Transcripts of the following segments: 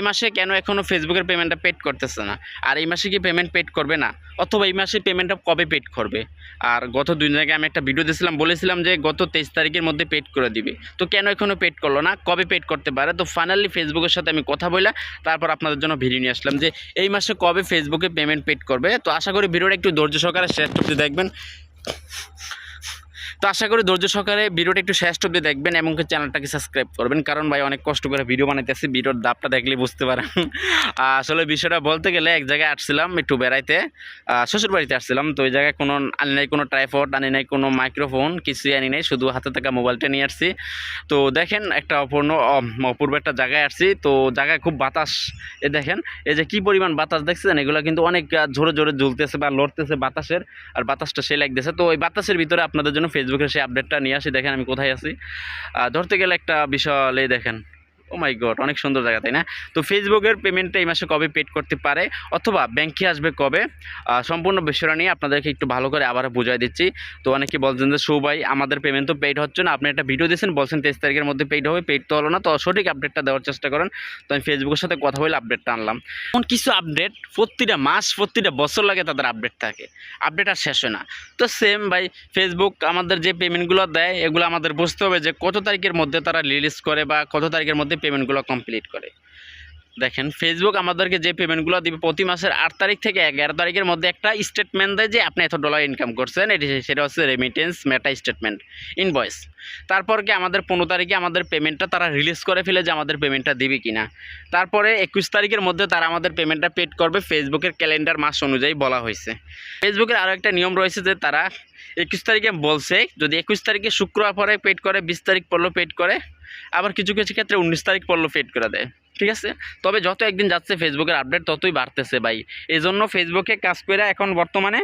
এই মাসে কেন এখনও ফেসবুকের পেমেন্টটা পেড করতেছে না? আর এই মাসে কি পেমেন্ট পেড করবে না? অথবা এই মাসে পেমেন্টটা কবে পেড করবে? আর গত দুই দিন আগে আমি একটা ভিডিও দিয়েছিলাম, বলেছিলাম যে গত তেইশ তারিখের মধ্যে পেড করে দিবে। তো কেন এখনও পেড করল না? কবে পেড করতে পারে? তো ফাইনালি ফেসবুকের সাথে আমি কথা বলে তারপর আপনাদের জন্য ভিডিও নিয়ে আসলাম যে এই মাসে কবে ফেসবুকে পেমেন্ট পেড করবে। তো আশা করি ভিডিওটা একটু ধৈর্য সহকারে শেষ করতে দেখবেন। তো আশা করি ধৈর্য সহকারে ভিডিওটা একটু শেষ অব্দি দেখবেন এবং চ্যানেলটাকে সাবস্ক্রাইব করবেন। কারণ ভাই অনেক কষ্ট করে ভিডিও বানাইতেছি, ভিডিওর দাপটা দেখলে বুঝতে পারেন। আসলে বিষয়টা বলতে গেলে এক জায়গায় আসছিলাম একটু বেড়াইতে শ্বশুর বাড়িতে আসছিলাম। তো ওই জায়গায় কোনো আনি নাই কোনো ট্রাইপড আনি নাই কোনো মাইক্রোফোন কিছুই আনি নাই, শুধু হাতে থাকা মোবাইলটা নিয়ে আসছি। তো দেখেন একটা অপূর্ণ অপূর্ব একটা জায়গায় আসছি। তো জায়গায় খুব বাতাস, এ দেখেন, এই যে কি পরিমাণ বাতাস দেখছেন? এগুলো কিন্তু অনেক জোরে জোরে ঝুলতেছে বা লড়তেছে বাতাসের, আর বাতাসটা সে লাগতেছে। তো ওই বাতাসের ভিতরে আপনাদের জন্য ফেসবুকের সেই আপডেটটা নিয়ে আসি দেখেন আমি কোথায় আছি। ধরতে গেলে একটা বিষয় দেখেন। ও মাই গড অনেক সুন্দর জায়গা, তাই না? তো ফেসবুকের পেমেন্টটা এই মাসে কবে পেড করতে পারে অথবা ব্যাংকে আসবে কবে? সম্পূর্ণ বিষয়টা নিয়ে আপনাদেরকে একটু ভালো করে আবার বুঝাই দিচ্ছি। তো অনেকে বলছেন যে, সৌ ভাই, আমাদের পেমেন্ট তো পেড হচ্ছে না। আপনি একটা ভিডিও দিয়েছেন, বলছেন তেইশ তারিখের মধ্যে পেড হবে পেড তো হলো না। তো সঠিক আপডেটটা দেওয়ার চেষ্টা করেন। তো আমি ফেসবুকের সাথে কথা বলে আপডেটটা আনলাম। এমন কিছু আপডেট প্রতিটা মাস, প্রতিটা বছর লাগে তাদের আপডেট থাকে। আপডেট আর শেষ হয় না। তো সেম ভাই ফেসবুক আমাদের যে পেমেন্টগুলো দেয়, এগুলো আমাদের বুঝতে হবে যে কত তারিখের মধ্যে তারা রিলিজ করে বা কত তারিখের মধ্যে পেমেন্টগুলো কমপ্লিট করে। দেখেন ফেসবুক আমাদেরকে যে পেমেন্টগুলো দিবে প্রতি মাসের আট তারিখ থেকে এগারো তারিখের মধ্যে একটা স্টেটমেন্ট দেয় যে আপনি এত ডলার ইনকাম করছেন। এটি সেটা হচ্ছে রেমিটেন্স মেটা স্টেটমেন্ট ইনভয়েস তারপর কি আমাদের পনেরো তারিখে আমাদের পেমেন্টটা তারা রিলিজ করে ফেলে যে আমাদের পেমেন্টটা দিবে কিনা। তারপরে একুশ তারিখের মধ্যে তারা আমাদের পেমেন্টটা পেড করবে ফেসবুকের ক্যালেন্ডার মাস অনুযায়ী বলা হয়েছে। ফেসবুকের আরও একটা নিয়ম রয়েছে যে তারা একুশ তারিখে বলছে, যদি একুশ তারিখে শুক্রবার পরে পেড করে, বিশ তারিখ পড়ল পেড করে আবার কিছু কিছু ক্ষেত্রে উনিশ তারিখ পড়ল ফেড করে দেয়, ঠিক আছে? তবে যত একদিন যাচ্ছে ফেসবুকের আপডেট ততই বাড়তেছে ভাই। এই জন্য ফেসবুকে কাজ করে এখন বর্তমানে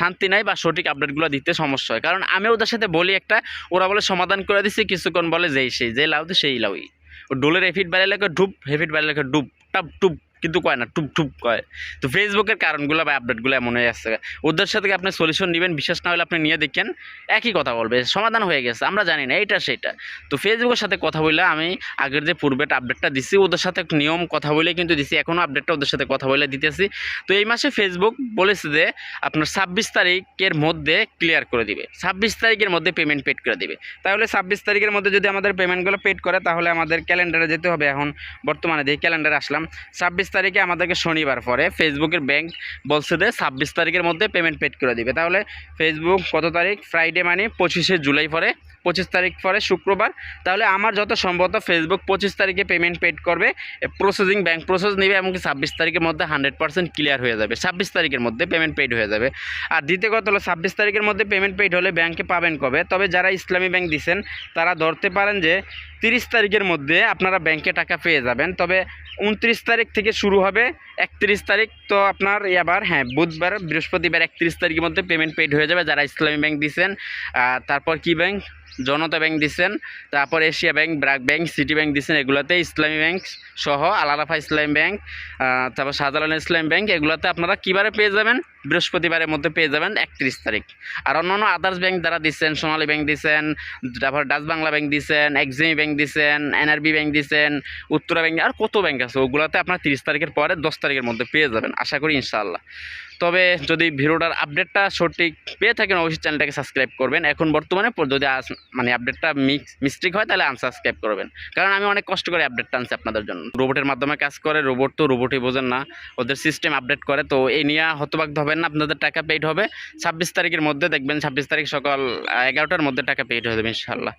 শান্তি নাই বা সঠিক আপডেটগুলো দিতে সমস্যা হয়। কারণ আমি ওদের সাথে বলি একটা, ওরা বলে সমাধান করে দিচ্ছি কিছুক্ষণ বলে যেই সেই যে লাউ সেই লাউই। ও ডোলের এফিট লেখে ডুব হেফিট লেখে ডুব, টাপ, টুপ। কিন্তু কয় না, টুপ টুপ কয়। তো ফেসবুকের কারণগুলো বা আপডেটগুলো এমন হয়ে আসছে ওদের সাথে আপনি সলিউশন নেবেন? বিশ্বাস না হলে আপনি নিয়ে দেখেন, একই কথা বলবে। সমাধান হয়ে গেছে, আমরা জানি না, এইটা সেটা। তো ফেসবুকের সাথে কথা বলে আমি আগের যে পূর্বের আপডেটটা দিছি, ওদের সাথে নিয়ম কথা বলে কিন্তু দিছি এখনও আপডেটটা ওদের সাথে কথা বলে দিতেছি। তো এই মাসে ফেসবুক বলেছে যে, আপনার ছাব্বিশ তারিখের মধ্যে ক্লিয়ার করে দিবে। ছাব্বিশ তারিখের মধ্যে পেমেন্ট পেড করে দিবে। তাহলে ছাব্বিশ তারিখের মধ্যে যদি আমাদের পেমেন্টগুলো পেড করে, তাহলে আমাদের ক্যালেন্ডারে যেতে হবে। এখন বর্তমানে দেখি ক্যালেন্ডারে আসলাম, ছাব্বিশ তারিখে আমাদেরকে শনিবার পরে ফেসবুকের ব্যাংক বলছে যে ছাব্বিশ তারিখের মধ্যে পেমেন্ট পেড করে দিবে। তাহলে ফেসবুক কত তারিখ? ফ্রাইডে মানে পঁচিশে জুলাই পরে পঁচিশ তারিখ পরে শুক্রবার। তাহলে আমার যত সম্ভবত ফেসবুক পঁচিশ তারিখে পেমেন্ট পেড করবে প্রসেসিং ব্যাংক প্রসেস নেবে এমনকি ছাব্বিশ তারিখের মধ্যে হান্ড্রেড পার্সেন্ট ক্লিয়ার হয়ে যাবে। ছাব্বিশ তারিখের মধ্যে পেমেন্ট পেড হয়ে যাবে। আর দ্বিতীয় কথা হলো, ছাব্বিশ তারিখের মধ্যে পেমেন্ট পেড হলে ব্যাংকে পাবেন কবে? তবে যারা ইসলামী ব্যাংক দিচ্ছেন তারা ধরতে পারেন যে তিরিশ তারিখের মধ্যে আপনারা ব্যাংকে টাকা পেয়ে যাবেন। তবে উনত্রিশ তারিখ থেকে শুরু হবে, একত্রিশ তারিখ তো আপনার এবার হ্যাঁ বুধবার, বৃহস্পতিবার একত্রিশ তারিখের মধ্যে পেমেন্ট পেড হয়ে যাবে। যারা ইসলামী ব্যাংক দিচ্ছেন তারপর কি ব্যাংক জনতা ব্যাংক দিচ্ছেন তারপর Asia bank BRAC bank, City bank দিচ্ছেন এগুলোতে ইসলামী ব্যাংক সহ আলারাফা ইসলামী ব্যাংক তারপর শাহজালাল ইসলাম ব্যাংক, এগুলোতে আপনারা কীবারে পেয়ে যাবেন? বৃহস্পতিবারের মধ্যে পেয়ে যাবেন একত্রিশ তারিখ। আর অন্যান্য আদার্স ব্যাংক যারা দিচ্ছেন সোনালী ব্যাংক দিচ্ছেন তারপর ডাচ বাংলা ব্যাংক দিচ্ছেন এক্সিমি ব্যাংক দিচ্ছেন এনআরবি ব্যাংক দিচ্ছেন উত্তরা ব্যাংক, আর কত ব্যাংক আছে? ওগুলোতে আপনার তিরিশ তারিখের পরে দশ তারিখের মধ্যে পেয়ে যাবেন, আশা করি ইনশাআল্লাহ। তবে যদি ভিডিওটার আপডেটটা সঠিক পেয়ে থাকেন, অবশ্যই চ্যানেলটাকে সাবস্ক্রাইব করবেন। এখন বর্তমানে যদি মানে আপডেটটা মিক্স মিস্টেক হয়, তাহলে আনসাবস্ক্রাইব করবেন। কারণ আমি অনেক কষ্ট করে আপডেটটা আনছি আপনাদের জন্য। রোবটের মাধ্যমে কাজ করে, রোবট তো রোবটই বোঝেন না। ওদের সিস্টেম আপডেট করে, তো এই নিয়ে হতবাক হবেন না, আপনাদের টাকা পেইড হবে। ছাব্বিশ তারিখের মধ্যে দেখবেন, ছাব্বিশ তারিখ সকাল এগারোটার মধ্যে টাকা পেইড হয়ে যাবে ইনশাল্লাহ